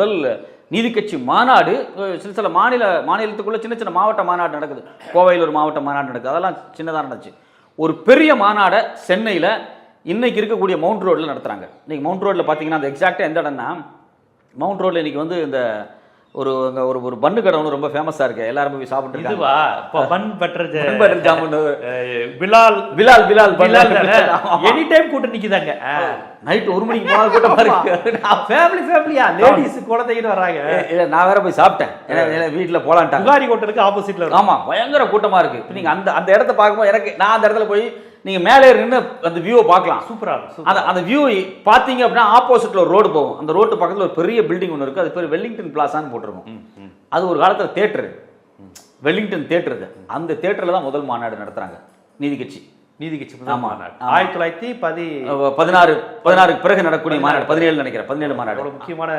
முதல் நீதி கட்சி மாநாடு சில சில மாநில மாநிலத்துக்குள்ளே சின்ன சின்ன மாவட்ட மாநாடு நடக்குது. கோவையில் ஒரு மாவட்ட மாநாடு நடக்குது. அதெல்லாம் சின்னதாக நடந்துச்சு. ஒரு பெரிய மாநாடை சென்னையில் இன்னைக்கு இருக்கக்கூடிய மவுண்ட் ரோட்டில் நடத்துகிறாங்க இன்றைக்கி மவுண்ட் ரோட்டில் பார்த்தீங்கன்னா அந்த எக்ஸாக்டாக எந்த இடம்னா மவுண்ட் ரோட்டில் இன்றைக்கி வந்து இந்த ஒரு ஒரு ஒரு பண்ணு கடை ஒன்று ரொம்ப ஃபேமஸாக இருக்கு. எல்லாரும் போய் சாப்பிட்டு இதுவா? இப்போ bun butter butter jamun. Bilal Bilal Bilal Bilal. Any time கூட்டம் நிக்குதாங்க. நைட் ஒரு மணிக்கு போனால் கூட்டமாக இருக்கு ஃபேமிலி ஃபேமிலியா லேடிஸ் குழந்தைகிட்டு வர்றாங்க. இல்ல நான் வேற போய் சாப்பிட்டேன். ஏன்னா வீட்டில் போலான்ட்டாங்க. புகாரி ஹோட்டலுக்கு ஆப்போசிட்ல இருக்கும் ஆமா பயங்கர கூட்டமா இருக்கு. இப்ப நீங்க அந்த அந்த இடத்த பார்க்கும்போது எனக்கு நான் அந்த இடத்துல போய் நீங்க மேலே நின்று அந்த வியூவை பார்க்கலாம். சூப்பரா இருக்கும் அந்த அந்த வியூ பார்த்தீங்க அப்படின்னா ஆப்போசிட்ல ஒரு ரோடு போகும். அந்த ரோட்டு பக்கத்துல ஒரு பெரிய பில்டிங் ஒன்று இருக்கு. அது பேர் வெல்லிங்டன் பிளாசான்னு போட்டிருக்கும். அது ஒரு காலத்துல தேட்டரு வெல்லிங்டன் தேட்டர் இது அந்த தேட்டர்ல தான் முதல் மாநாடு நடத்துறாங்க. நீதி கட்சி. நீதி கட்சி மாநாடு. ஆயிரத்தி தொள்ளாயிரத்தி பதி பதினாறு பதினாறுக்கு பிறகு நடக்கக்கூடிய மாநாடு பதினேழு நினைக்கிறேன். பதினேழு மாநாடு. முக்கியமான